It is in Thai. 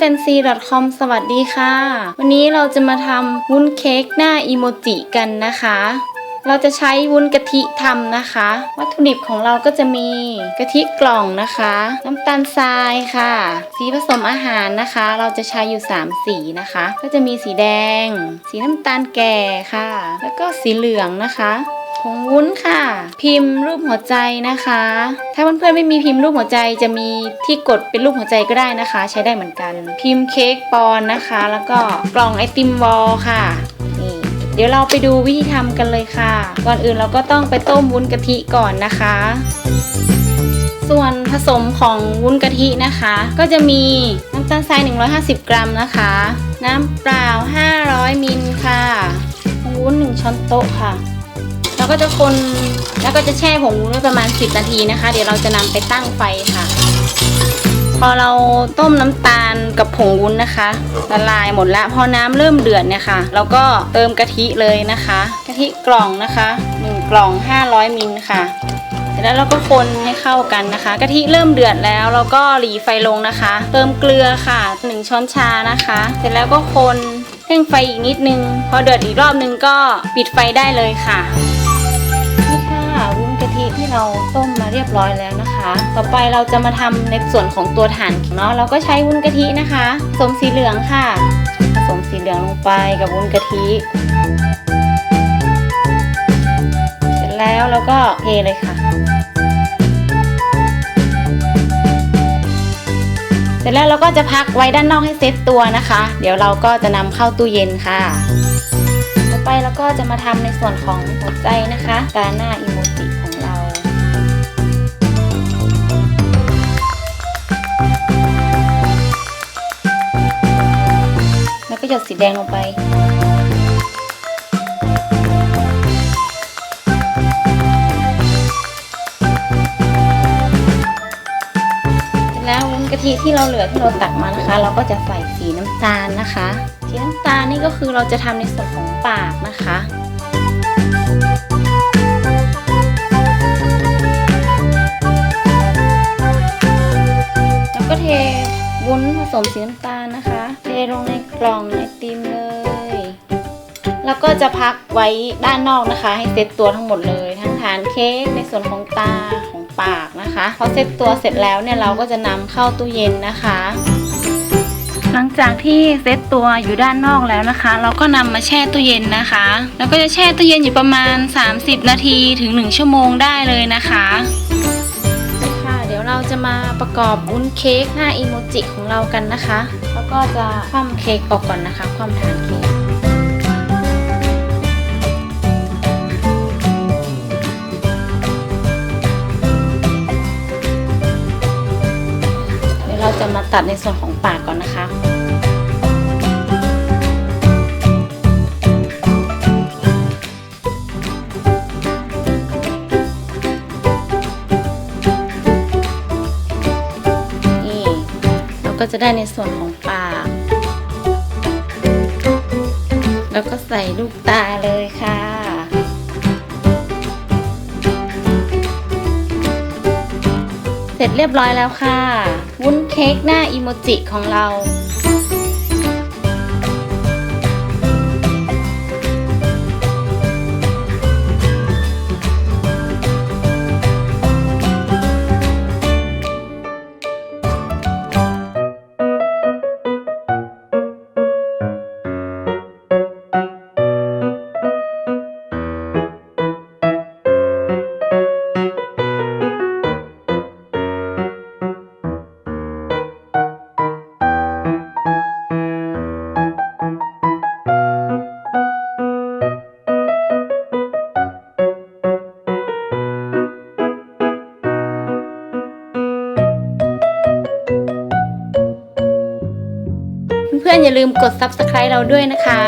f a n c y c o m สวัสดีค่ะ วันนี้เราจะมาทำวุ้นเค้กหน้าอีโมจิกันนะคะ เราจะใช้วุ้นกะทิทำนะคะ วัตถุดิบของเราก็จะมีกะทิกล่องนะคะ น้ำตาลทรายค่ะ สีผสมอาหารนะคะ เราจะใช้อยู่ 3 สีนะคะ ก็จะมีสีแดง สีน้ำตาลแก่ค่ะ แล้วก็สีเหลืองนะคะ ผงวุ้นค่ะ พิมพ์รูปหัวใจนะคะ ถ้าเพื่อนๆไม่มีพิมพ์รูปหัวใจจะมีที่กดเป็นรูปหัวใจก็ได้นะคะ ใช้ได้เหมือนกัน พิมพ์เค้กปอนนะคะ แล้วก็กล่องไอติมวอลค่ะนี่เดี๋ยวเราไปดูวิธีทำกันเลยค่ะ ก่อนอื่นเราก็ต้องไปต้มวุ้นกะทิก่อนนะคะ ส่วนผสมของวุ้นกะทินะคะ ก็จะมีน้ำตาลทราย 150 กรัมนะคะ น้ำเปล่า 500มิลค่ะผงวุ้น 1 ช้อนโต๊ะค่ะ เราก็จะคนแล้วก็จะแช่ผงวุ้นไว้ประมาณ 10 นาทีนะคะ เดี๋ยวเราจะนำไปตั้งไฟค่ะ พอเราต้มน้ำตาลกับผงวุ้นนะคะละลายหมดแล้วพอน้ำเริ่มเดือดเนี่ยค่ะเราก็เติมกะทิเลยนะคะ กะทิกล่องนะคะ1กล่อง 500มิลค่ะเสร็จแล้วเราก็คนให้เข้ากันนะคะกะทิเริ่มเดือดแล้วเราก็หลีไฟลงนะคะ เติมเกลือค่ะ 1 ช้อนชานะคะ เสร็จแล้วก็คนเร่งไฟอีกนิดนึง พอเดือดอีกรอบนึงก็ปิดไฟได้เลยค่ะ เราต้มมาเรียบร้อยแล้วนะคะ ต่อไปเราจะมาทำในส่วนของตัวฐานเนาะเราก็ใช้วุ้นกะทินะคะผสมสีเหลืองค่ะ ผสมสีเหลืองลงไปกับวุ้นกะทิเสร็จแล้วเราก็เทเลยค่ะ เสร็จแล้วเราก็จะพักไว้ด้านนอกให้เซ็ตตัวนะคะ เดี๋ยวเราก็จะนำเข้าตู้เย็นค่ะต่อไปเราก็จะมาทำในส่วนของหัวใจนะคะตาหน้าอิโมจิ ก็หยดสีแดงลงไปเสร็จแล้ววุ้นกะทิที่เราเหลือที่เราตักมานะคะ เราก็จะใส่สีน้ำตาลนะคะ สีน้ำตาลนี่ก็คือเราจะทำในส่วนของปากนะคะแล้วก็เทวุ้นผสมสีน้ำตาลนะคะ เทลงใน กล่องไอติมเลย แล้วก็จะพักไว้ด้านนอกนะคะ ให้เซตตัวทั้งหมดเลย ทั้งฐานเค้กในส่วนของตาของปากนะคะพอเซตตัวเสร็จแล้วเนี่ยเราก็จะนำเข้าตู้เย็นนะคะ หลังจากที่เซตตัวอยู่ด้านนอกแล้วนะคะ เราก็นำมาแช่ตู้เย็นนะคะ แล้วก็จะแช่ตู้เย็นอยู่ประมาณ 30 นาทีถึง 1 ชั่วโมงได้เลยนะคะค่ะ เราจะมาประกอบวุ้นเค้กหน้าอีโมจิของเรากันนะคะ แล้วก็จะคว่ำเค้กออกก่อนนะคะ คว่ำฐานเค้กเดี๋ยวเราจะมาตัดในส่วนของปากก่อนนะคะ ก็จะได้ในส่วนของปากแล้วก็ใส่ลูกตาเลยค่ะ เสร็จเรียบร้อยแล้วค่ะ วุ้นเค้กหน้าอิโมจิของเรา เพื่อนๆอย่าลืมกด subscribe เราด้วยนะคะ